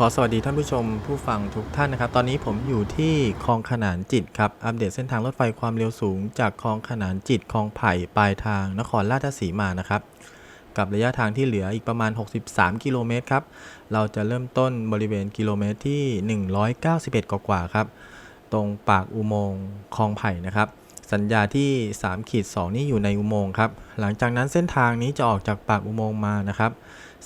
ขอสวัสดีท่านผู้ชมผู้ฟังทุกท่านนะครับ ตอนนี้ผมอยู่ที่คลองขนานจิตครับ อัปเดตเส้นทางรถไฟความเร็วสูง จากคลองขนานจิตคลองไผ่ปลายทางนครราชสีมานะครับ กับระยะทางที่เหลืออีกประมาณ 63 กิโลเมตรครับ เราจะเริ่มต้นบริเวณกิโลเมตรที่ 191 กว่าๆครับ ตรงปากอุโมงค์คลองไผ่นะครับ สัญญาที่3ขีด2นี่อยู่ในอุโมงค์ครับ หลังจากนั้นเส้นทางนี้จะออกจากปากอุโมงค์มานะครับ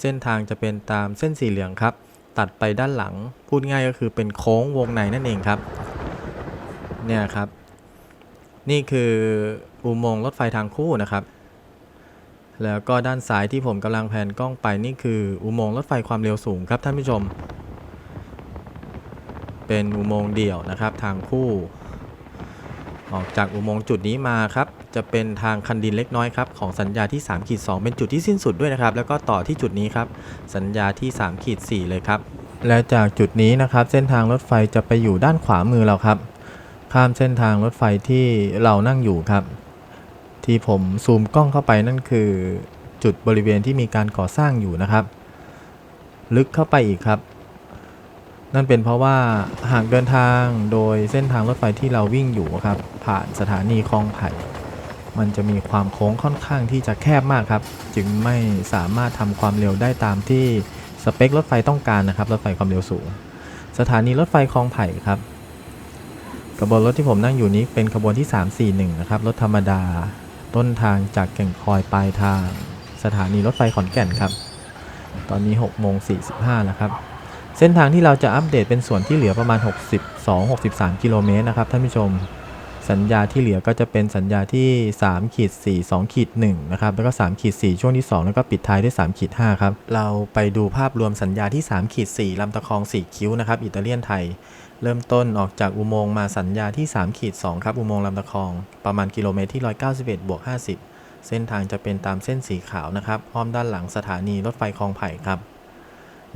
เส้นทางจะเป็นตามเส้นสีเหลืองครับ ตัดไปด้านหลัง พูดง่ายก็คือเป็นโค้งวงในนั่นเองครับ เนี่ยครับ นี่คืออุโมงค์รถไฟทางคู่นะครับ แล้วก็ด้านซ้ายที่ผมกำลังแผนกล้องไปนี่คืออุโมงค์รถไฟความเร็วสูงครับท่านผู้ชม เป็นอุโมงค์เดี่ยวนะครับทางคู่ ออกจากอุโมงค์จุดนี้มาครับ จะเป็นทางคันดินเล็กน้อยครับของสัญญาที่3ขีด2เป็นจุดที่สิ้นสุดด้วยนะครับ แล้วก็ต่อที่จุดนี้ครับ สัญญาที่3ขีด4เลยครับ และจากจุดนี้นะครับ เส้นทางรถไฟจะไปอยู่ด้านขวามือเราครับ ข้ามเส้นทางรถไฟที่เรานั่งอยู่ครับ ที่ผมซูมกล้องเข้าไปนั่นคือ จุดบริเวณที่มีการก่อสร้างอยู่นะครับ ลึกเข้าไปอีกครับ นั่นเป็นเพราะว่าหากเดินทางโดยเส้นทางรถไฟที่เราวิ่งอยู่ครับ ผ่านสถานีคลองไผ่ มันจะมีความโค้งค่อนข้างที่จะแคบมากครับ จึงไม่สามารถทำความเร็วได้ตามที่สเปครถไฟต้องการนะครับ รถไฟความเร็วสูง สถานีรถไฟคลองไผ่ครับขบวนรถที่ผมนั่งอยู่นี้เป็นขบวนที่ 341 นะครับ รถธรรมดา ต้นทางจากแก่งคอยปลายทาง สถานีรถไฟขอนแก่นครับ ตอนนี้6โมง45แล้วครับ เส้นทางที่เราจะอัปเดตเป็นส่วนที่เหลือประมาณ 62-63 กิโลเมตรนะครับท่านผู้ชม สัญญาที่เหลือก็จะเป็นสัญญาที่3ขีด4 2ขีด1นะครับ แล้วก็3ขีด4ช่วงที่ 2 แล้วก็ปิดท้ายด้วย3ขีด5ครับ เราไปดูภาพรวมสัญญาที่3ขีด4ลำตะคอง 4 คิ้วนะครับ อิตาเลียนไทย เริ่มต้นออกจากอุโมงค์มาสัญญาที่3ขีด2ครับ อุโมงค์ลำตะคอง ประมาณกิโลเมตรที่ 191บวก50 เส้นทางจะเป็นตามเส้นสีขาวนะครับ อ้อมด้านหลังสถานีรถไฟคลองไผ่ครับ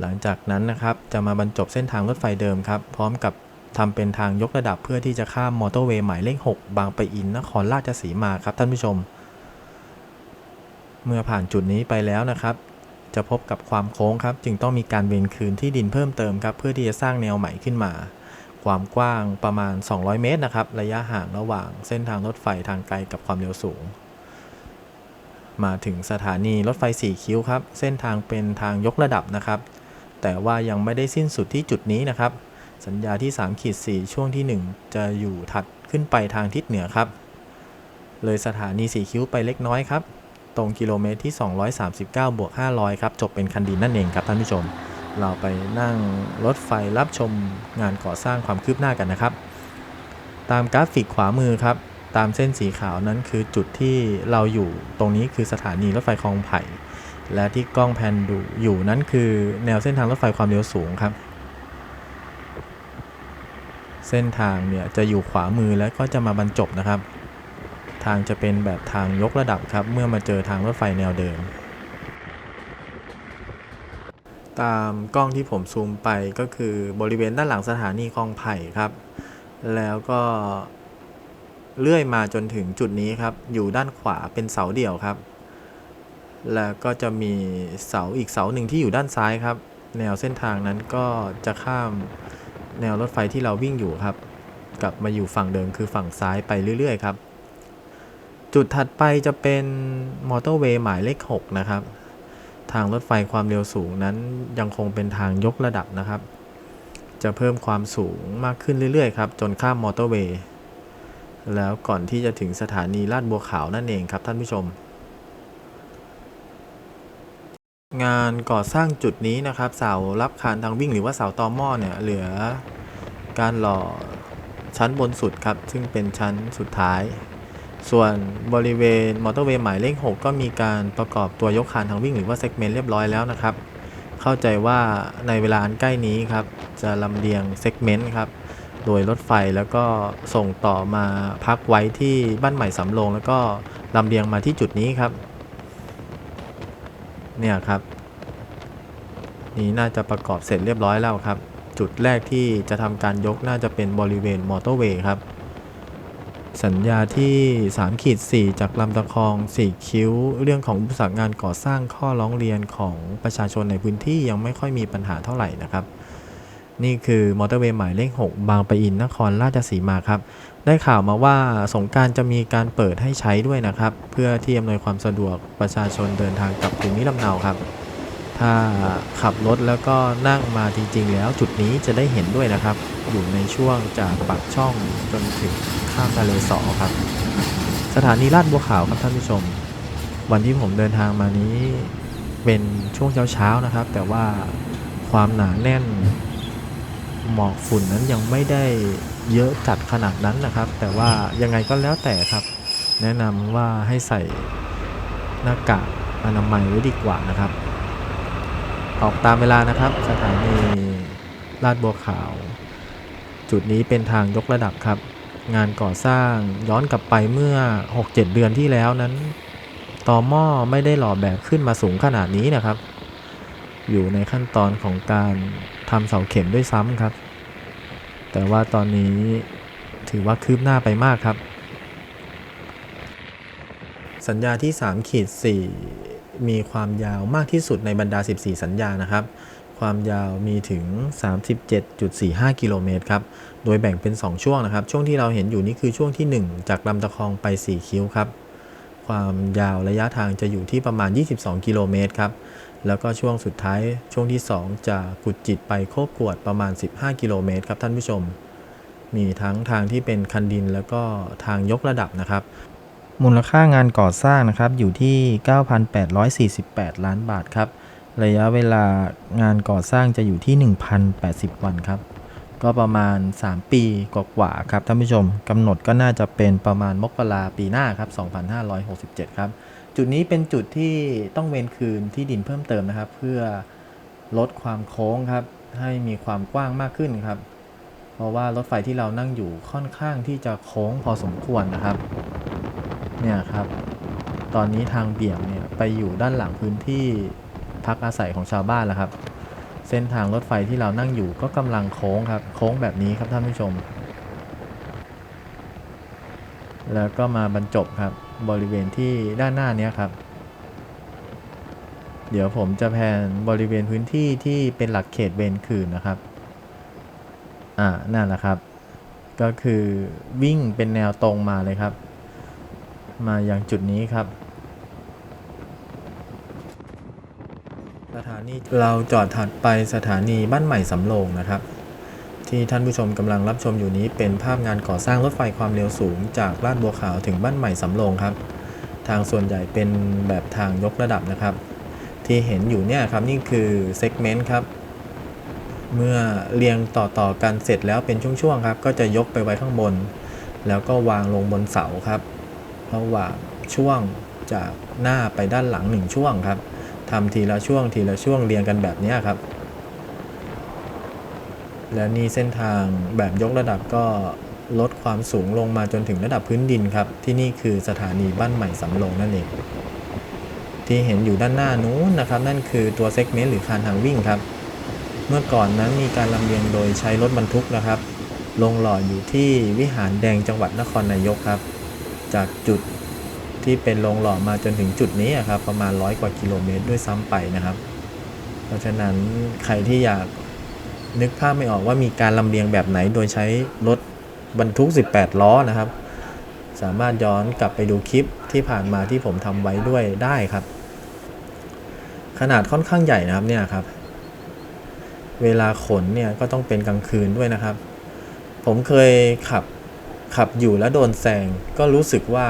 หลังจากนั้นนะครับจะมาบรรจบเส้นทางรถไฟเดิมครับ พร้อมกับทำเป็นทางยกระดับเพื่อที่จะข้ามมอเตอร์เวย์หมายเลข 6 บางปะอินนครราชสีมาครับท่านผู้ชม เมื่อผ่านจุดนี้ไปแล้วนะครับ จะพบกับความโค้งครับ จึงต้องมีการเวนคืนที่ดินเพิ่มเติมครับเพื่อที่จะสร้างแนวใหม่ขึ้นมา ความกว้างประมาณ 200 เมตรนะครับระยะห่างระหว่างเส้นทางรถไฟทางไกลกับความเร็วสูง มาถึงสถานีรถไฟสีคิ้วครับ เส้นทางเป็นทางยกระดับนะครับ แต่ว่ายังไม่ได้สิ้นสุดที่จุดนี้นะครับ สัญญาที่3ขีด4ช่วงที่ 1 จะอยู่ถัดขึ้นไปทางทิศเหนือครับ เลยสถานีสีคิ้วไปเล็กน้อยครับ ตรงกิโลเมตรที่ 239บวก500 ครับ จบเป็นคันดินนั่นเองครับท่านผู้ชม เราไปนั่งรถไฟรับชมงานก่อสร้างความคืบหน้ากันนะครับ ตามกราฟิกขวามือครับตามเส้นสีขาวนั้นคือจุดที่เราอยู่ตรงนี้คือสถานีรถไฟคลองไผ่ และที่กล้องแพนดูอยู่นั้นคือแนวเส้นทางรถไฟความเร็วสูงครับ เส้นทางเนี่ยจะอยู่ขวามือแล้วก็จะมาบรรจบนะครับ ทางจะเป็นแบบทางยกระดับครับ เมื่อมาเจอทางรถไฟแนวเดิม ตามกล้องที่ผมซูมไปก็คือบริเวณด้านหลังสถานีคลองไผ่ครับ แล้วก็เลื่อยมาจนถึงจุดนี้ครับ อยู่ด้านขวาเป็นเสาเดี่ยวครับ แล้วก็จะมีเสาอีกเสาหนึ่งที่อยู่ด้านซ้ายครับ แนวเส้นทางนั้นก็จะข้ามแนวรถไฟที่เราวิ่งอยู่ครับ กลับมาอยู่ฝั่งเดิมคือฝั่งซ้ายไปเรื่อย ๆ ครับ จุดถัดไปจะเป็นมอเตอร์เวย์หมายเลข 6 นะครับ ทางรถไฟความเร็วสูงนั้นยังคงเป็นทางยกระดับนะครับ จะเพิ่มความสูงมากขึ้นเรื่อยๆครับ จนข้ามมอเตอร์เวย์แล้วก่อนที่จะถึงสถานีลาดบัวขาวนั่นเองครับท่านผู้ชม งานก่อสร้างจุดนี้นะครับ เสารับคานทางวิ่งหรือว่าเสาตอหม้อเนี่ยเหลือการหล่อชั้นบนสุดครับ ซึ่งเป็นชั้นสุดท้าย ส่วนบริเวณมอเตอร์เวย์หมายเลข 6 ก็มีการประกอบตัวยกคานทางวิ่งหรือว่าเซกเมนต์เรียบร้อยแล้วนะครับ เข้าใจว่าในเวลาอันใกล้นี้ครับ จะลำเลียงเซกเมนต์ครับ โดยรถไฟแล้วก็ส่งต่อมาพักไว้ที่บ้านใหม่สำโรงแล้วก็ลำเลียงมาที่จุดนี้ครับ เนี่ยครับ นี่น่าจะประกอบเสร็จเรียบร้อยแล้วครับ จุดแรกที่จะทำการยกน่าจะเป็นบริเวณมอเตอร์เวย์ครับ สัญญาที่3ขีด4จากลำตะคอง 4 คิ้ว เรื่องของอุปสรรงานก่อสร้างข้อร้องเรียนของประชาชนในพื้นที่ยังไม่ค่อยมีปัญหาเท่าไหร่นะครับ นี่คือมอเตอร์เวย์หมายเลข 6 บางปะอินนครราชสีมาครับ ได้ข่าวมาว่าสงการจะมีการเปิดให้ใช้ด้วยนะครับ เพื่อที่อำนวยความสะดวกประชาชนเดินทางกลับภูมิลำเนาครับ ถ้าขับรถแล้วก็นั่งมาจริง ๆ แล้วจุดนี้จะได้เห็นด้วยนะครับ อยู่ในช่วงจากปากช่องจนถึงข้ามทะเลสอครับ สถานีลาดบัวขาวครับท่านผู้ชม วันที่ผมเดินทางมานี้เป็นช่วงเช้าๆนะครับ แต่ว่าความหนาแน่น หมอกฝุ่นนั้นยังไม่ได้เยอะจัดขนาดนั้นนะครับ แต่ว่ายังไงก็แล้วแต่ครับ แนะนำว่าให้ใส่หน้ากากอนามัยไว้ดีกว่านะครับ ออกตามเวลานะครับ สถานีลาดบัวขาว จุดนี้เป็นทางยกระดับครับ งานก่อสร้างย้อนกลับไปเมื่อ 6-7 เดือนที่แล้วนั้นต่อหม้อไม่ได้หล่อแบบขึ้นมาสูงขนาดนี้นะครับ อยู่ในขั้นตอนของการ ทำเสาเข็มด้วยซ้ำครับ แต่ว่าตอนนี้ถือว่าคืบหน้าไปมากครับ สัญญาที่3ขีด4มีความยาวมากที่สุดในบรรดา 14 สัญญานะครับ ความยาวมีถึง 37.45 กิโลเมตรครับ โดยแบ่งเป็น 2 ช่วงนะครับ ช่วงที่เราเห็นอยู่นี่คือช่วงที่ 1 จากลำตะคองไป 4 คิ้วครับ ความยาวระยะทางจะอยู่ที่ประมาณ 22 กิโลเมตรครับ แล้วก็ช่วงสุดท้ายช่วงที่ 2จากกุดจิตไปโคกกวดประมาณ 15 กิโลเมตรครับท่านผู้ชม มีทั้งทางที่เป็นคันดินแล้วก็ทางยกระดับนะครับ มูลค่างานก่อสร้างนะครับอยู่ที่ 9,848 ล้านบาทครับ ระยะเวลางานก่อสร้างจะอยู่ที่ 1,080 วันครับ ก็ประมาณ 3 ปีกว่าๆครับท่านผู้ชมกำหนดก็น่าจะเป็นประมาณมกราปีหน้าครับ 2567 ครับ จุดนี้เป็นจุดที่ต้องเวนคืนที่ดินเพิ่มเติมนะครับ เพื่อลดความโค้งครับ ให้มีความกว้างมากขึ้นครับ เพราะว่ารถไฟที่เรานั่งอยู่ค่อนข้างที่จะโค้งพอสมควรนะครับ เนี่ยครับ ตอนนี้ทางเบี่ยงเนี่ยไปอยู่ด้านหลังพื้นที่พักอาศัยของชาวบ้านแล้วครับ เส้นทางรถไฟที่เรานั่งอยู่ก็กำลังโค้งครับ โค้งแบบนี้ครับท่านผู้ชม แล้วก็มาบรรจบครับ บริเวณที่ด้านหน้านี้ครับ เดี๋ยวผมจะแผนบริเวณพื้นที่ที่เป็นหลักเขตเวรคืนนะครับ อ่า นั่นแหละครับ ก็คือวิ่งเป็นแนวตรงมาเลยครับ มาอย่างจุดนี้ครับสถานีเราจอดถัดไปสถานีบ้านใหม่สำโรงนะครับ ที่ท่านผู้ชมกำลังรับชมอยู่นี้เป็นภาพงานก่อสร้างรถไฟความเร็วสูง จากลาดบัวขาวถึงบ้านใหม่สำโรงครับ ทางส่วนใหญ่เป็นแบบทางยกระดับนะครับ ที่เห็นอยู่เนี่ยครับนี่คือเซกเมนต์ครับ เมื่อเรียงต่อๆกันเสร็จแล้วเป็นช่วงๆครับ ก็จะยกไปไว้ข้างบน แล้วก็วางลงบนเสาครับระหว่างช่วงจากหน้าไปด้านหลังหนึ่งช่วงครับทำทีละช่วงทีละช่วงเรียงกันแบบนี้ครับ และนี่เส้นทางแบบยกระดับก็ลดความสูงลงมาจนถึงระดับพื้นดินครับ ที่นี่คือสถานีบ้านใหม่สำโรงนั่นเองที่เห็นอยู่ด้านหน้านู้นนะครับ นั่นคือตัวเซกเมนต์หรือคานทางวิ่งครับ เมื่อก่อนนั้นมีการลำเลียงโดยใช้รถบรรทุกนะครับ ลงหล่ออยู่ที่วิหารแดงจังหวัดนครนายกครับ จากจุดที่เป็นโรงหล่อมาจนถึงจุดนี้ครับ ประมาณร้อยกว่ากิโลเมตรด้วยซ้ำไปนะครับ เพราะฉะนั้นใครที่อยาก นึกภาพไม่ออกว่ามีการลำเลียงแบบไหนโดยใช้รถบรรทุก 18 ล้อนะครับ สามารถย้อนกลับไปดูคลิปที่ผ่านมาที่ผมทำไว้ด้วยได้ครับ ขนาดค่อนข้างใหญ่นะครับเนี่ยครับ เวลาขนเนี่ยก็ต้องเป็นกลางคืนด้วยนะครับ ผมเคยขับขับอยู่แล้วโดนแซงก็รู้สึกว่า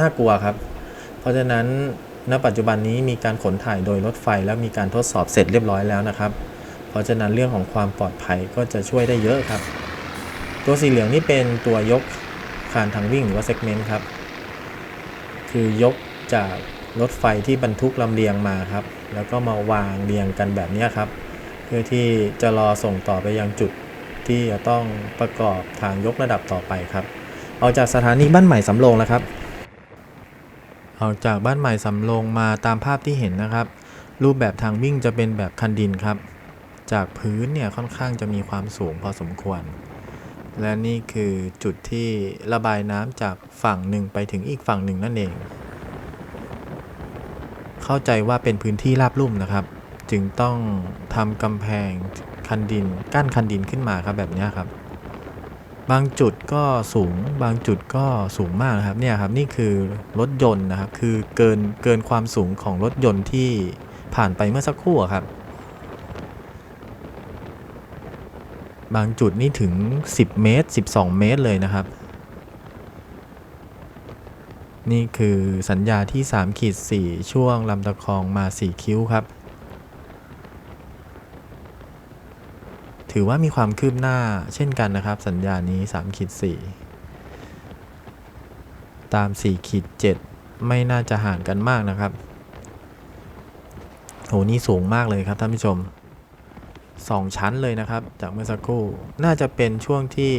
น่ากลัวครับ เพราะฉะนั้นณปัจจุบันนี้มีการขนถ่ายโดยรถไฟแล้วมีการทดสอบเสร็จเรียบร้อยแล้วนะครับ เพราะฉะนั้นเรื่องของความปลอดภัยก็จะช่วยได้เยอะครับ ตัวสีเหลืองนี่เป็นตัวยกคานทางวิ่งหรือว่าเซกเมนต์ครับ คือยกจากรถไฟที่บรรทุกลำเลียงมาครับ แล้วก็มาวางเรียงกันแบบนี้ครับ เพื่อที่จะรอส่งต่อไปยังจุดที่จะต้องประกอบทางยกระดับต่อไปครับออกจากสถานีบ้านใหม่สำโรงแล้วครับออกจากบ้านใหม่สำโรงมาตามภาพที่เห็นนะครับ รูปแบบทางวิ่งจะเป็นแบบคันดินครับ จากพื้นเนี่ยค่อนข้างจะมีความสูงพอสมควร และนี่คือจุดที่ระบายน้ำจากฝั่งหนึ่งไปถึงอีกฝั่งหนึ่งนั่นเอง เข้าใจว่าเป็นพื้นที่ราบลุ่มนะครับ จึงต้องทำกำแพงคันดินกั้นคันดินขึ้นมาครับแบบนี้ครับ บางจุดก็สูงบางจุดก็สูงมากนะครับเนี่ยครับนี่คือรถยนต์นะครับคือเกินเกินความสูงของรถยนต์ที่ผ่านไปเมื่อสักครู่ครับ บางจุดนี่ถึง 10 เมตร 12 เมตรเลยนะครับ นี่คือสัญญาที่3ขีด4ช่วงลำตะคองมา 4 คิ้วครับ ถือว่ามีความคืบหน้าเช่นกันนะครับ สัญญานี้3ขีด4ตาม4ขีด7ไม่น่าจะห่างกันมากนะครับโหนี่สูงมากเลยครับท่านผู้ชม 2 ชั้นเลยนะครับ จากเมื่อสักครู่ น่าจะเป็นช่วงที่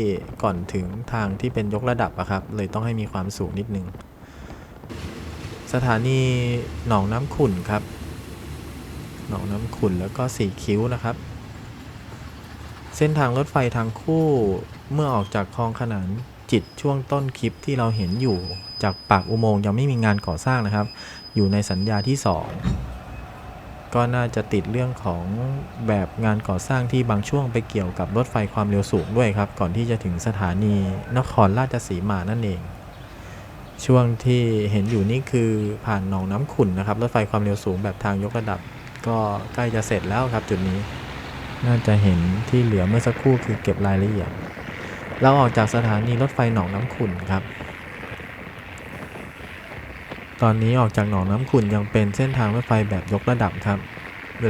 ก่อนถึงทางที่เป็นยกระดับอะครับ เลยต้องให้มีความสูงนิดนึง สถานีหนองน้ำขุ่นครับ หนองน้ำขุ่นแล้วก็สีคิ้วนะครับ เส้นทางรถไฟทางคู่เมื่อออกจากคลองขนานจิตช่วงต้นคลิปที่เราเห็นอยู่จากปากอุโมงค์ยังไม่มีงานก่อสร้างนะครับ อยู่ในสัญญาที่ 2 ก็น่าจะติดเรื่องของแบบงานก่อสร้างที่บางช่วงไปเกี่ยวกับรถไฟความเร็วสูงด้วยครับ ก่อนที่จะถึงสถานีนครราชสีมานั่นเอง ช่วงที่เห็นอยู่นี่คือผ่านหนองน้ำขุ่นนะครับ รถไฟความเร็วสูงแบบทางยกระดับ ก็ใกล้จะเสร็จแล้วครับจุดนี้ น่าจะเห็นที่เหลือเมื่อสักครู่คือเก็บรายละเอียดเราออกจากสถานีรถไฟหนองน้ำขุ่นครับ ตอนนี้ออกจากหนองน้ำขุ่นยังเป็นเส้นทางรถไฟแบบยกระดับครับ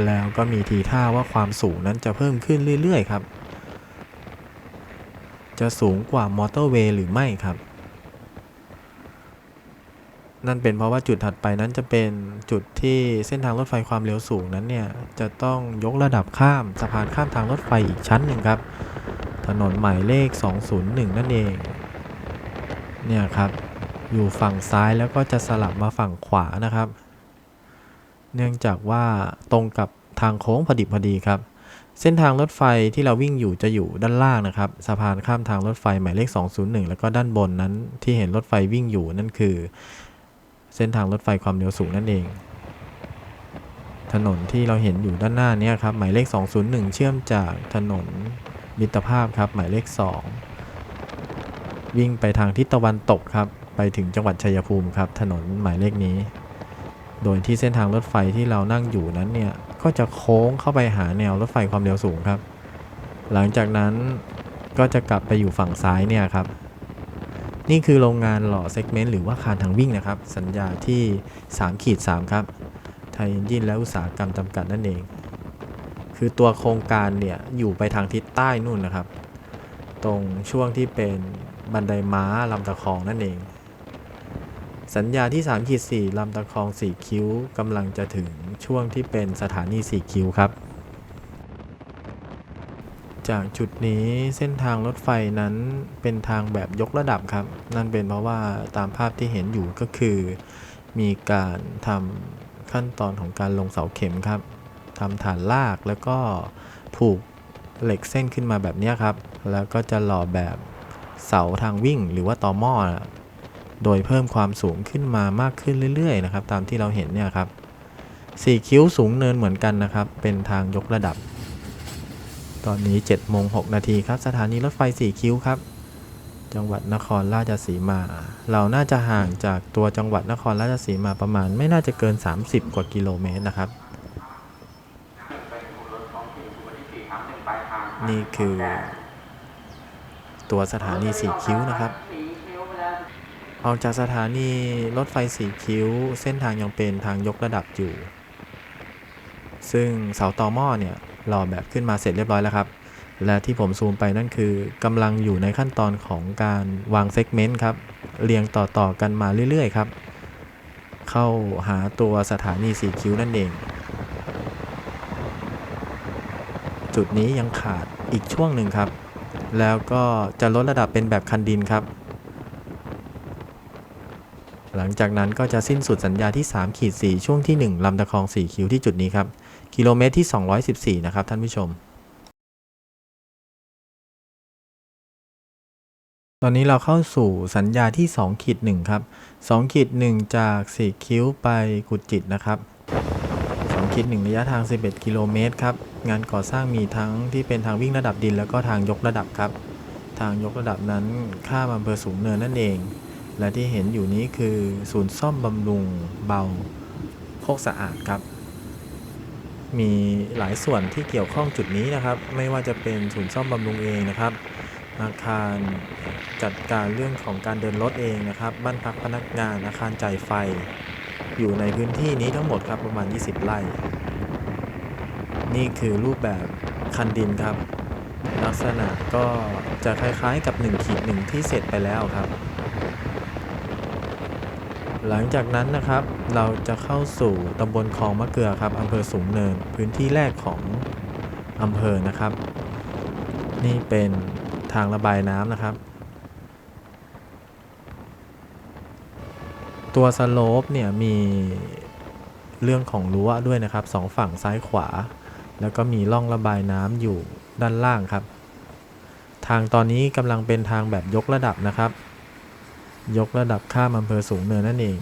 แล้วก็มีทีท่าว่าความสูงนั้นจะเพิ่มขึ้นเรื่อยๆครับ จะสูงกว่ามอเตอร์เวย์หรือไม่ครับ นั่นเป็นเพราะว่าจุดถัดไปนั้นจะเป็นจุดที่เส้นทางรถไฟความเร็วสูงนั้นเนี่ย จะต้องยกระดับข้ามสะพานข้ามทางรถไฟอีกชั้นหนึ่งครับ ถนนหมายเลข 201 นั่นเอง เนี่ยครับ อยู่ฝั่งซ้ายแล้วก็จะสลับมาฝั่งขวานะครับ เนื่องจากว่าตรงกับทางโค้งพอดิบพอดีครับ เส้นทางรถไฟที่เราวิ่งอยู่จะอยู่ด้านล่างนะครับ สะพานข้ามทางรถไฟหมายเลข 201 แล้วก็ด้านบนนั้นที่เห็นรถไฟวิ่งอยู่นั่นคือ เส้นทางรถไฟความเร็วสูงนั่นเอง ถนนที่เราเห็นอยู่ด้านหน้านี้ครับหมายเลข 201 เชื่อมจากถนนมิตรภาพครับหมายเลข 2 วิ่งไปทางทิศตะวันตกครับ ไปถึงจังหวัดชัยภูมิครับ ถนนหมายเลขนี้ โดยที่เส้นทางรถไฟที่เรานั่งอยู่นั้นเนี่ย ก็จะโค้งเข้าไปหาแนวรถไฟความเร็วสูงครับ หลังจากนั้นก็จะกลับไปอยู่ฝั่งซ้ายเนี่ยครับ นี่คือโรงงานหล่อเซกเมนต์หรือว่าคานทางวิ่งนะครับ สัญญาที่3ขีด3ครับ ไทยเอนจินและอุตสาหกรรมจำกัดนั่นเอง คือตัวโครงการเนี่ยอยู่ไปทางทิศใต้นู่นนะครับ ตรงช่วงที่เป็นบันไดม้าลำตะคองนั่นเอง สัญญาที่3ขีด4ลำตะคอง4คิ้วกำลังจะถึงช่วงที่เป็นสถานี4คิ้วครับ จากจุดนี้เส้นทางรถไฟนั้นเป็นทางแบบยกระดับครับ นั่นเป็นเพราะว่าตามภาพที่เห็นอยู่ก็คือ มีการทำขั้นตอนของการลงเสาเข็มครับทำฐานลากแล้วก็ผูกเหล็กเส้นขึ้นมาแบบนี้ครับ แล้วก็จะหล่อแบบเสาทางวิ่งหรือว่าต่อหม้อ โดยเพิ่มความสูงขึ้นมามากขึ้นเรื่อยๆนะครับ ตามที่เราเห็นเนี่ยครับสี่คิ้วสูงเนินเหมือนกันนะครับ เป็นทางยกระดับ ตอนนี้7โมง6นาทีครับสถานีรถไฟ4คิ้วครับ จังหวัดนครราชสีมา เราน่าจะห่างจากตัวจังหวัดนครราชสีมาประมาณ ไม่น่าจะเกิน 30 กว่ากิโลเมตรนะครับ นี่คือ ตัวสถานี4คิ้วนะครับ ออกจากสถานีรถไฟ4คิ้ว เส้นทางยังเป็นทางยกระดับอยู่ ซึ่งเสาต่อหม้อเนี่ยหล่อแบบขึ้นมาเสร็จเรียบร้อยแล้วครับ และที่ผมซูมไปนั่นคือกำลังอยู่ในขั้นตอนของการวางเซกเมนต์ครับ เรียงต่อๆกันมาเรื่อยๆครับ เข้าหาตัวสถานีสีคิ้วนั่นเอง จุดนี้ยังขาดอีกช่วงหนึ่งครับ แล้วก็จะลดระดับเป็นแบบคันดินครับ หลังจากนั้นก็จะสิ้นสุดสัญญาที่3ขีด4ช่วงที่ 1 ลำตะคอง 4 คิวที่จุดนี้ครับ กิโลเมตรที่ 214 นะครับท่านผู้ชม ตอนนี้เราเข้าสู่สัญญาที่2ขีด1ครับ2ขีด1จาก 4 คิ้วไปกุดจิตนะครับ2ขีด1ระยะทาง 11 กิโลเมตรครับ งานก่อสร้างมีทั้งที่เป็นทางวิ่งระดับดินแล้วก็ทางยกระดับครับ ทางยกระดับนั้นข้ามอำเภอสูงเนินนั่นเอง และที่เห็นอยู่นี้คือศูนย์ซ่อมบำรุงเบาโคกสะอาดครับ มีหลายส่วนที่เกี่ยวข้องจุดนี้นะครับ ไม่ว่าจะเป็นศูนย์ซ่อมบำรุงเองนะครับ อาคารจัดการเรื่องของการเดินรถเองนะครับ บ้านพักพนักงานอาคารจ่ายไฟ อยู่ในพื้นที่นี้ทั้งหมดครับประมาณ 20 ไร่ นี่คือรูปแบบคันดินครับ ลักษณะก็จะคล้ายๆกับ1ขีดหนึ่งที่เสร็จไปแล้วครับ หลังจากนั้นนะครับ เราจะเข้าสู่ตำบลคลองมะเกลือครับอำเภอสูงเนินพื้นที่แรกของอำเภอนะครับ นี่เป็นทางระบายน้ำนะครับ ตัวสโลปเนี่ยมีเรื่องของรั้วด้วยนะครับสองฝั่งซ้ายขวา แล้วก็มีร่องระบายน้ำอยู่ด้านล่างครับ ทางตอนนี้กำลังเป็นทางแบบยกระดับนะครับ ยกระดับข้ามอำเภอสูงเนินนั่นเอง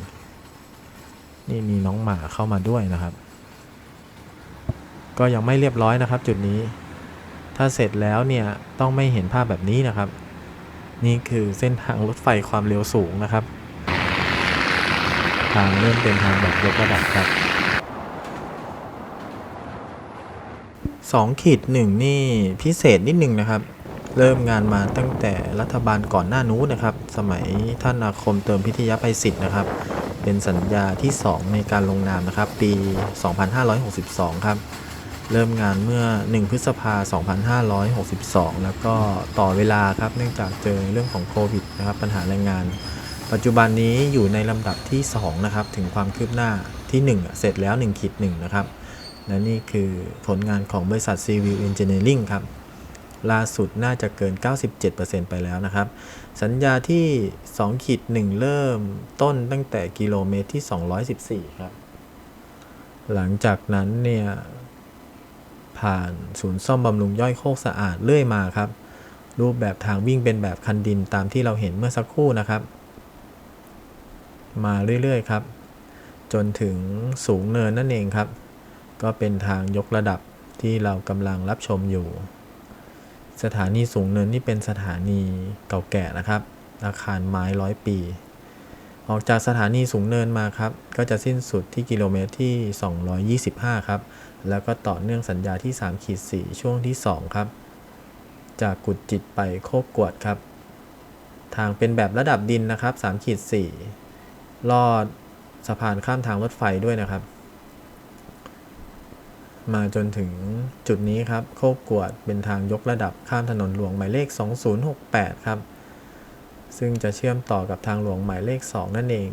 นี่มีน้องหมาเข้ามาด้วยนะครับ ก็ยังไม่เรียบร้อยนะครับ จุดนี้ ถ้าเสร็จแล้วเนี่ยต้องไม่เห็นภาพแบบนี้นะครับ นี่คือเส้นทางรถไฟความเร็วสูงนะครับ ทางเริ่มเป็นทางแบบยกระดับครับ2ขีดหนึ่งนี่พิเศษนิดนึงนะครับ เริ่มงานมาตั้งแต่รัฐบาลก่อนหน้านู้นนะครับ สมัยท่านอาคมเติมพิทยาภัยศิษย์นะครับ เป็นสัญญาที่ 2 ในการลงนามนะครับ ปี 2562 ครับ เริ่มงานเมื่อ 1 พฤษภา 2562 แล้วก็ต่อเวลาครับ เนื่องจากเจอเรื่องของโควิดนะครับ ปัญหาแรงงาน ปัจจุบันนี้อยู่ในลำดับที่ 2 นะครับ ถึงความคืบหน้าที่1อะเสร็จแล้ว1ขีด1นะครับ และนี่คือผลงานของบริษัท CV Engineering ครับ ล่าสุดน่าจะเกิน 97%ไปแล้วนะครับ สัญญาที่2ขีด1เริ่มต้นตั้งแต่กิโลเมตรที่ 214 ครับ หลังจากนั้นเนี่ยผ่านศูนย์ซ่อมบำรุงย่อยโคกสะอาดเรื่อยมาครับ รูปแบบทางวิ่งเป็นแบบคันดินตามที่เราเห็นเมื่อสักครู่นะครับ มาเรื่อยๆครับ จนถึงสูงเนินนั่นเองครับ ก็เป็นทางยกระดับที่เรากำลังรับชมอยู่ สถานีสูงเนินนี่เป็นสถานีเก่าแก่นะครับ อาคารไม้ร้อยปี ออกจากสถานีสูงเนินมาครับ ก็จะสิ้นสุดที่กิโลเมตรที่ 225 ครับ แล้วก็ต่อเนื่องสัญญาที่3ขีด4ช่วงที่ 2 ครับ จากกุดจิตไปโคกกวดครับ ทางเป็นแบบระดับดินนะครับ3ขีด4ลอดสะพานข้ามทางรถไฟด้วยนะครับ มาจนถึงจุดนี้ครับ โคกกวดเป็นทางยกระดับข้ามถนนหลวงหมายเลข 2068 ครับ ซึ่งจะเชื่อมต่อกับทางหลวงหมายเลข 2 นั่นเอง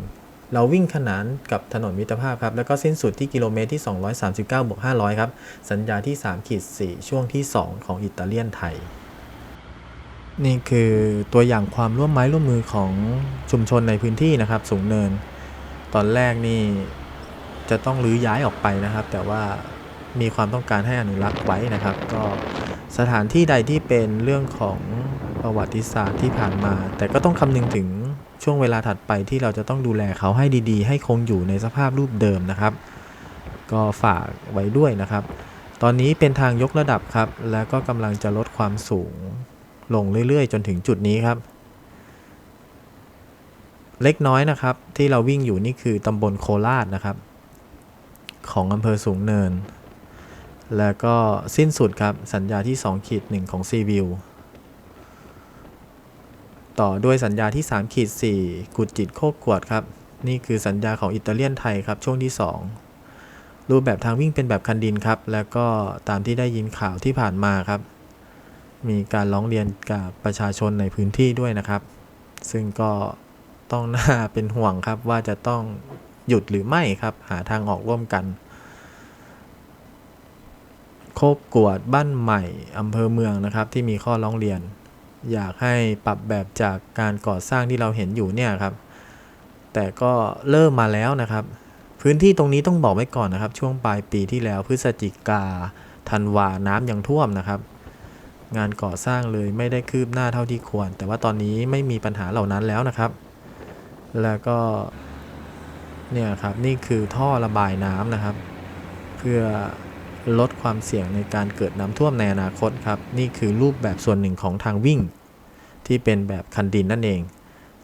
เราวิ่งขนานกับถนนมิตรภาพครับ แล้วก็สิ้นสุดที่กิโลเมตรที่ 239บวก500 ครับ สัญญาที่3ขีด4ช่วงที่ 2 ของอิตาเลียนไทย นี่คือตัวอย่างความร่วมไม้ร่วมมือของชุมชนในพื้นที่นะครับ สูงเนิน ตอนแรกนี่จะต้องรื้อย้ายออกไปนะครับ แต่ว่า มีความต้องการให้อนุรักษ์ไว้นะครับ ก็สถานที่ใดที่เป็นเรื่องของประวัติศาสตร์ที่ผ่านมา แต่ก็ต้องคำนึงถึงช่วงเวลาถัดไปที่เราจะต้องดูแลเขาให้ดีๆ ให้คงอยู่ในสภาพรูปเดิมนะครับ ก็ฝากไว้ด้วยนะครับ ตอนนี้เป็นทางยกระดับครับ แล้วก็กำลังจะลดความสูงลงเรื่อยๆ จนถึงจุดนี้ครับ เล็กน้อยนะครับ ที่เราวิ่งอยู่นี่คือตำบลโคราชนะครับ ของอำเภอสูงเนิน แล้วก็สิ้นสุดครับสัญญาที่2ขีด1ของ c v i e w ต่อด้วยสัญญาที่3ขีด4กุดจิตโคกกวดครับ นี่คือสัญญาของอิตาเลียนไทยครับช่วงที่ 2 รูปแบบทางวิ่งเป็นแบบคันดินครับ แล้วก็ตามที่ได้ยินข่าวที่ผ่านมาครับ มีการร้องเรียนกับประชาชนในพื้นที่ด้วยนะครับ ซึ่งก็ต้องน่าเป็นห่วงครับว่าจะต้องหยุดหรือไม่ครับ หาทางออกร่วมกัน โคกกวดบ้านใหม่อำเภอเมืองนะครับ ที่มีข้อร้องเรียน อยากให้ปรับแบบจากการก่อสร้างที่เราเห็นอยู่เนี่ยครับ แต่ก็เริ่มมาแล้วนะครับ พื้นที่ตรงนี้ต้องบอกไว้ก่อนนะครับ ช่วงปลายปีที่แล้วพฤศจิกาธันวาน้ำยังท่วมนะครับ งานก่อสร้างเลยไม่ได้คืบหน้าเท่าที่ควร แต่ว่าตอนนี้ไม่มีปัญหาเหล่านั้นแล้วนะครับ แล้วก็เนี่ยครับนี่คือท่อระบายน้ำนะครับ เพื่อ ลดความเสี่ยงในการเกิดน้ำท่วมในอนาคตครับ นี่คือรูปแบบส่วนหนึ่งของทางวิ่ง ที่เป็นแบบคันดินนั่นเอง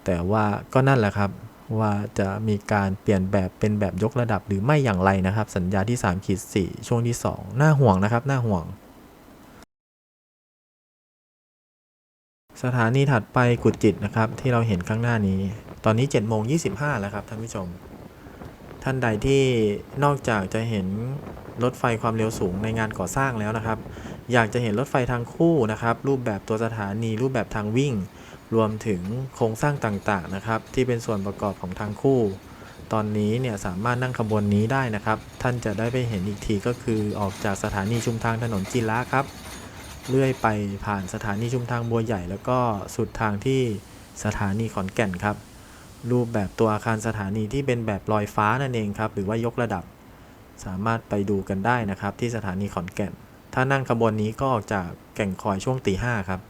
แต่ว่าก็นั่นแหละครับว่าจะมีการเปลี่ยนแบบเป็นแบบยกระดับหรือไม่อย่างไรนะครับ สัญญาที่3ขีด4ช่วงที่ 2 น่าห่วงนะครับน่าห่วง สถานีถัดไปกุดจิตนะครับ ที่เราเห็นข้างหน้านี้ ตอนนี้7โมง25แล้วครับท่านผู้ชม ท่านใดที่นอกจากจะเห็นรถไฟความเร็วสูงในงานก่อสร้างแล้วนะครับ อยากจะเห็นรถไฟทางคู่นะครับ รูปแบบตัวสถานีรูปแบบทางวิ่ง รวมถึงโครงสร้างต่างๆนะครับ ที่เป็นส่วนประกอบของทางคู่ ตอนนี้เนี่ยสามารถนั่งขบวนนี้ได้นะครับ ท่านจะได้ไปเห็นอีกทีก็คือออกจากสถานีชุมทางถนนจิระครับเลื่อยไปผ่านสถานีชุมทางบัวใหญ่ แล้วก็สุดทางที่สถานีขอนแก่นครับ รูปแบบตัวอาคารสถานีที่เป็นแบบลอยฟ้านั่นเองครับ หรือว่ายกระดับ สามารถไปดูกันได้นะครับ ที่สถานีขอนแก่น ถ้านั่งขบวนนี้ก็ออกจากแก่งคอยช่วงตีห้าครับ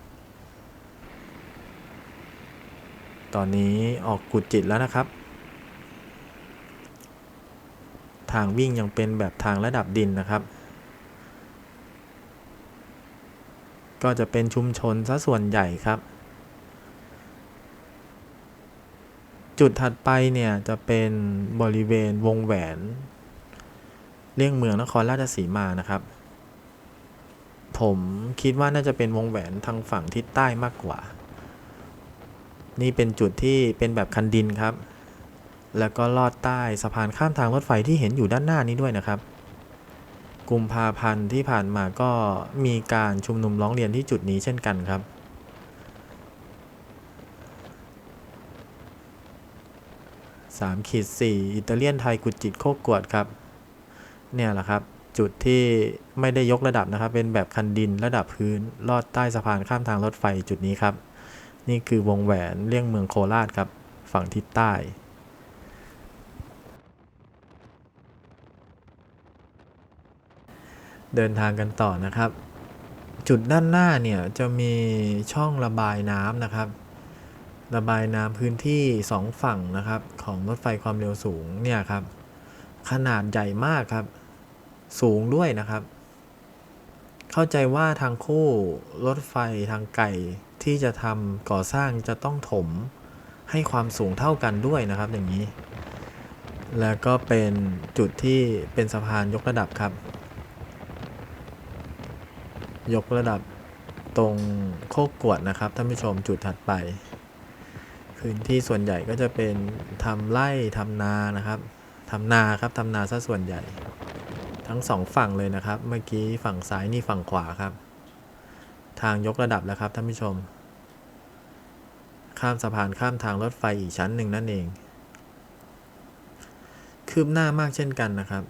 ตอนนี้ออกกุดจิตแล้วนะครับ ทางวิ่งยังเป็นแบบทางระดับดินนะครับ ก็จะเป็นชุมชนซะส่วนใหญ่ครับ จุดถัดไปเนี่ยจะเป็นบริเวณวงแหวน เลี่ยงเมืองนครราชสีมานะครับ ผมคิดว่าน่าจะเป็นวงแหวนทางฝั่งทิศใต้มากกว่า นี่เป็นจุดที่เป็นแบบคันดินครับ แล้วก็ลอดใต้สะพานข้ามทางรถไฟที่เห็นอยู่ด้านหน้านี้ด้วยนะครับกุมภาพันธ์ที่ผ่านมาก็มีการชุมนุมร้องเรียนที่จุดนี้เช่นกันครับ 3ขีด4อิตาเลียนไทยกุจิตโคกกวดครับ เนี่ยแหละครับ จุดที่ไม่ได้ยกระดับนะครับ เป็นแบบคันดินระดับพื้น ลอดใต้สะพานข้ามทางรถไฟจุดนี้ครับ นี่คือวงแหวนเลี่ยงเมืองโคราชครับ ฝั่งทิศใต้เดินทางกันต่อนะครับ จุดด้านหน้าเนี่ยจะมีช่องระบายน้ำนะครับ ระบายน้ำพื้นที่สองฝั่งนะครับ ของรถไฟความเร็วสูงเนี่ยครับ ขนาดใหญ่มากครับ สูงด้วยนะครับ เข้าใจว่าทางคู่รถไฟทางไก่ที่จะทำก่อสร้างจะต้องถมให้ความสูงเท่ากันด้วยนะครับอย่างนี้ แล้วก็เป็นจุดที่เป็นสะพานยกระดับครับ ยกระดับตรงโคกกวดนะครับท่านผู้ชมจุดถัดไป พื้นที่ส่วนใหญ่ก็จะเป็นทำไร่ทำนานะครับทำนาครับทำนาซะส่วนใหญ่ ทั้งสองฝั่งเลยนะครับ เมื่อกี้ฝั่งซ้ายนี่ฝั่งขวาครับ ทางยกระดับแล้วครับท่านผู้ชม ข้ามสะพานข้ามทางรถไฟอีกชั้นหนึ่งนั่นเอง คืบหน้ามากเช่นกันนะครับ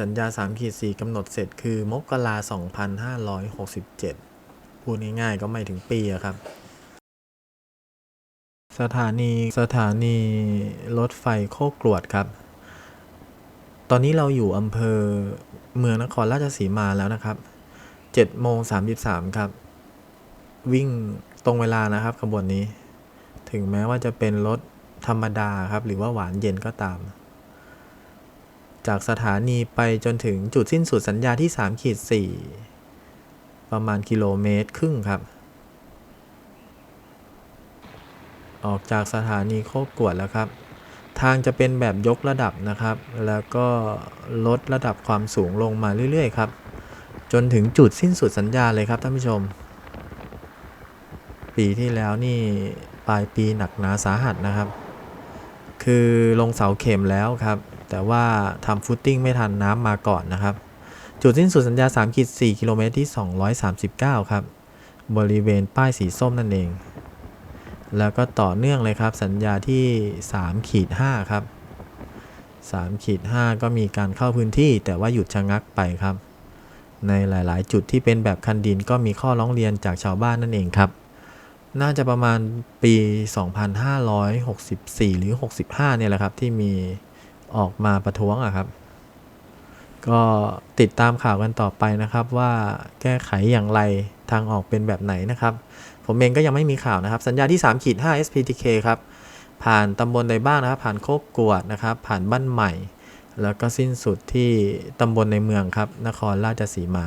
สัญญา3ขีด4กำหนดเสร็จคือมกรา2567 พูดง่ายๆก็ไม่ถึงปีครับ สถานีสถานีรถไฟโคกรวดครับ ตอนนี้เราอยู่อำเภอเมืองนครราชสีมาแล้วนะครับ7โมง33 ครับ วิ่งตรงเวลานะครับขบวนนี้ ถึงแม้ว่าจะเป็นรถธรรมดาครับ หรือว่าหวานเย็นก็ตาม จากสถานีไปจนถึงจุดสิ้นสุดสัญญาที่3ขีด4ประมาณกิโลเมตรครึ่งครับ ออกจากสถานีโคกวดแล้วครับ ทางจะเป็นแบบยกระดับนะครับ แล้วก็ลดระดับความสูงลงมาเรื่อยๆครับ จนถึงจุดสิ้นสุดสัญญาเลยครับท่านผู้ชม ปีที่แล้วนี่ปลายปีหนักหนาสาหัสนะครับ คือลงเสาเข็มแล้วครับ แต่ว่าทำฟุตติ้งไม่ทันน้ำมาก่อนนะครับ จุดสิ้นสุดสัญญา3ขีด4กิโลเมตรที่ 239 ครับ บริเวณป้ายสีส้มนั่นเอง แล้วก็ต่อเนื่องเลยครับ สัญญาที่3ขีด5ครับ3ขีด5ก็มีการเข้าพื้นที่ แต่ว่าหยุดชะงักไปครับ ในหลาย ๆ จุดที่เป็นแบบคันดินก็มีข้อร้องเรียนจากชาวบ้านนั่นเองครับ น่าจะประมาณปี 2564 หรือ 65 เนี่ยแหละครับ ที่มีออกมาประท้วงอะครับ ก็ติดตามข่าวกันต่อไปนะครับว่าแก้ไขอย่างไรทางออกเป็นแบบไหนนะครับ ผมเองก็ยังไม่มีข่าวนะครับ สัญญาที่3ขีด5 SPTK ครับ ผ่านตำบลใดบ้างนะครับ ผ่านโคกกวดนะครับ ผ่านบ้านใหม่ แล้วก็สิ้นสุดที่ตำบลในเมืองครับ นครราชสีมา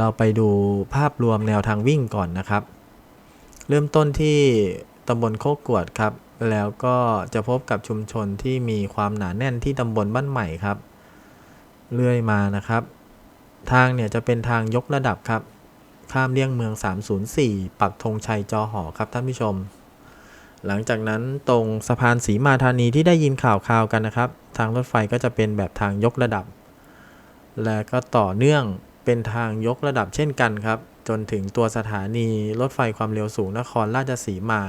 เราไปดูภาพรวมแนวทางวิ่งก่อนนะครับ เริ่มต้นที่ตำบลโคกกวดครับ แล้วก็จะพบกับชุมชนที่มีความหนาแน่นที่ตำบลบ้านใหม่ครับเรื่อยมานะครับ ทางเนี่ยจะเป็นทางยกระดับครับ ข้ามเลี่ยงเมือง 304 ปักธงชัยจอหอครับท่านผู้ชม หลังจากนั้นตรงสะพานสีมาธานีที่ได้ยินข่าวข่าวกันนะครับ ทางรถไฟก็จะเป็นแบบทางยกระดับ และก็ต่อเนื่องเป็นทางยกระดับเช่นกันครับ จนถึงตัวสถานีรถไฟความเร็วสูงนครราชสีมา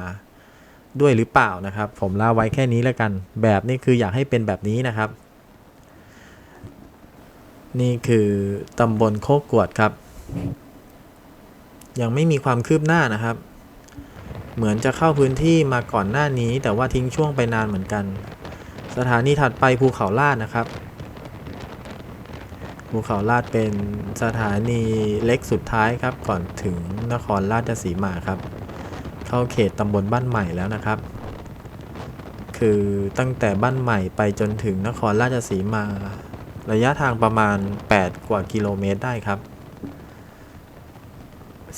ด้วยหรือเปล่านะครับ ผมเล่าไว้แค่นี้แล้วกัน แบบนี้คืออยากให้เป็นแบบนี้นะครับ นี่คือตำบลโคกกวดครับ ยังไม่มีความคืบหน้านะครับ เหมือนจะเข้าพื้นที่มาก่อนหน้านี้ แต่ว่าทิ้งช่วงไปนานเหมือนกัน สถานีถัดไปภูเขาลาดนะครับ ภูเขาลาดเป็นสถานีเล็กสุดท้ายครับ ก่อนถึงนครราชสีมาครับ เข้าเขตตำบลบ้านใหม่แล้วนะครับ คือตั้งแต่บ้านใหม่ไปจนถึงนครราชสีมา ระยะทางประมาณ 8 กว่ากิโลเมตรได้ครับ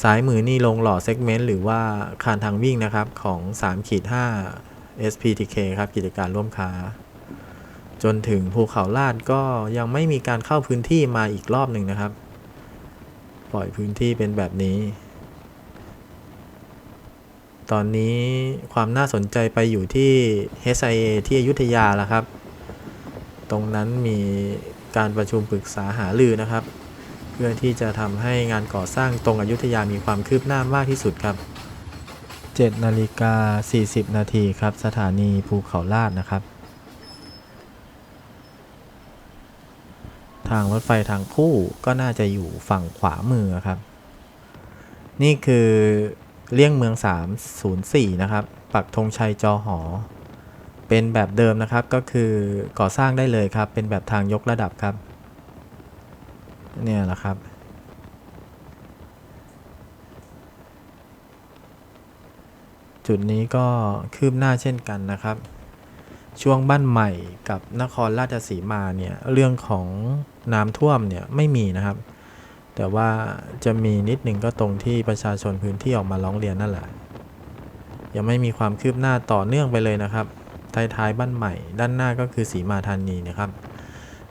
ซ้ายมือนี่ลงหล่อเซกเมนต์หรือว่าคานทางวิ่งนะครับของ3ขีด5 SPTK ครับกิจการร่วมค้า จนถึงภูเขาลาดก็ยังไม่มีการเข้าพื้นที่มาอีกรอบหนึ่งนะครับ ปล่อยพื้นที่เป็นแบบนี้ ตอนนี้ความน่าสนใจไปอยู่ที่ HIA ที่อยุธยาแล้วครับ ตรงนั้นมีการประชุมปรึกษาหารือนะครับ พื่อที่จะทำให้งานก่อสร้างตรงอยุธยามีความคืบหน้ามากที่สุดครับ7นาฬิกา40 นาทีครับ สถานีภูเขาลาดนะครับ ทางรถไฟทางคู่ก็น่าจะอยู่ฝั่งขวามือครับ นี่คือเลี่ยงเมือง 304 นะครับ ปักธงชัยจอหอ เป็นแบบเดิมนะครับก็คือก่อสร้างได้เลยครับ เป็นแบบทางยกระดับครับ เนี่ยแหละครับ จุดนี้ก็คืบหน้าเช่นกันนะครับ ช่วงบ้านใหม่กับนครราชสีมาเนี่ยเรื่องของน้ำท่วมเนี่ยไม่มีนะครับ แต่ว่าจะมีนิดหนึ่งก็ตรงที่ประชาชนพื้นที่ออกมาร้องเรียนนั่นแหละยังไม่มีความคืบหน้าต่อเนื่องไปเลยนะครับท้ายๆบ้านใหม่ ด้านหน้าก็คือสีมาธานีนะครับ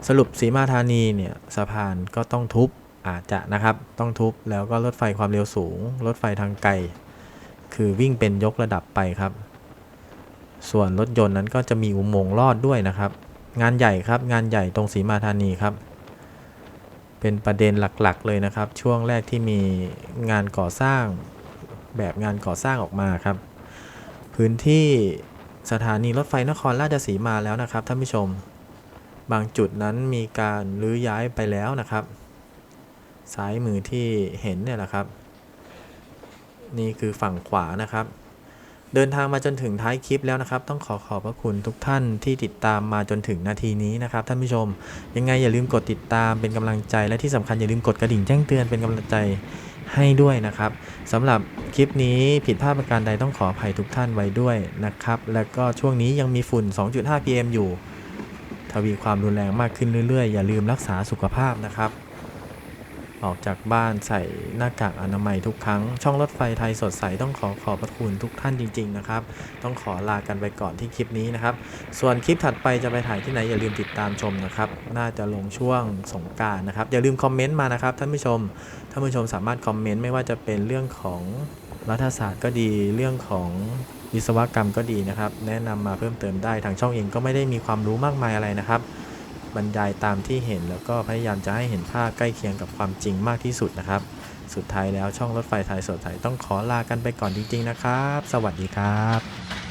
สรุปสีมาธานีเนี่ยสะพานก็ต้องทุบอาจจะนะครับ ต้องทุบแล้วก็รถไฟความเร็วสูง รถไฟทางไกล คือวิ่งเป็นยกระดับไปครับ ส่วนรถยนต์นั้นก็จะมีอุโมงค์ลอดด้วยนะครับ งานใหญ่ครับงานใหญ่ตรงสีมาธานีครับ เป็นประเด็นหลักๆ เลยนะครับ ช่วงแรกที่มีงานก่อสร้างแบบงานก่อสร้างออกมาครับ พื้นที่สถานีรถไฟนครราชสีมาแล้วนะครับท่านผู้ชม บางจุดนั้นมีการรื้อย้ายไปแล้วนะครับ ซ้ายมือที่เห็นเนี่ยแหละครับ นี่คือฝั่งขวานะครับ เดินทางมาจนถึงท้ายคลิปแล้วนะครับ ต้องขอขอบพระคุณทุกท่านที่ติดตามมาจนถึงนาทีนี้นะครับ ท่านผู้ชม ยังไงอย่าลืมกดติดตามเป็นกำลังใจและที่สำคัญอย่าลืมกดกระดิ่งแจ้งเตือนเป็นกำลังใจให้ด้วยนะครับสำหรับคลิปนี้ผิดพลาดประการใดต้องขออภัยทุกท่านไว้ด้วยนะครับ แล้วก็ช่วงนี้ยังมีฝุ่น 2.5 PM อยู่ ทวีความรุนแรงมากขึ้นเรื่อยๆ อย่าลืมรักษาสุขภาพนะครับ ออกจากบ้านใส่หน้ากากอนามัยทุกครั้ง ช่องรถไฟไทยสดใสต้องขอขอบพระคุณทุกท่านจริง ๆ นะครับ ต้องขอลากันไปก่อนที่คลิปนี้นะครับ ส่วนคลิปถัดไปจะไปถ่ายที่ไหนอย่าลืมติดตามชมนะครับ น่าจะลงช่วงสงการนะครับ อย่าลืมคอมเมนต์มานะครับท่านผู้ชม ท่านผู้ชมสามารถคอมเมนต์ไม่ว่าจะเป็นเรื่องของรัฐศาสตร์ก็ดี เรื่องของ วิศวกรรมก็ดีนะครับ แนะนำมาเพิ่มเติมได้ทางช่องเองก็ไม่ได้มีความรู้มากมายอะไรนะครับ บรรยายตามที่เห็นแล้วก็พยายามจะให้เห็นภาพใกล้เคียงกับความจริงมากที่สุดนะครับ สุดท้ายแล้วช่องรถไฟไทยสดใสต้องขอลากันไปก่อนจริงๆนะครับ สวัสดีครับ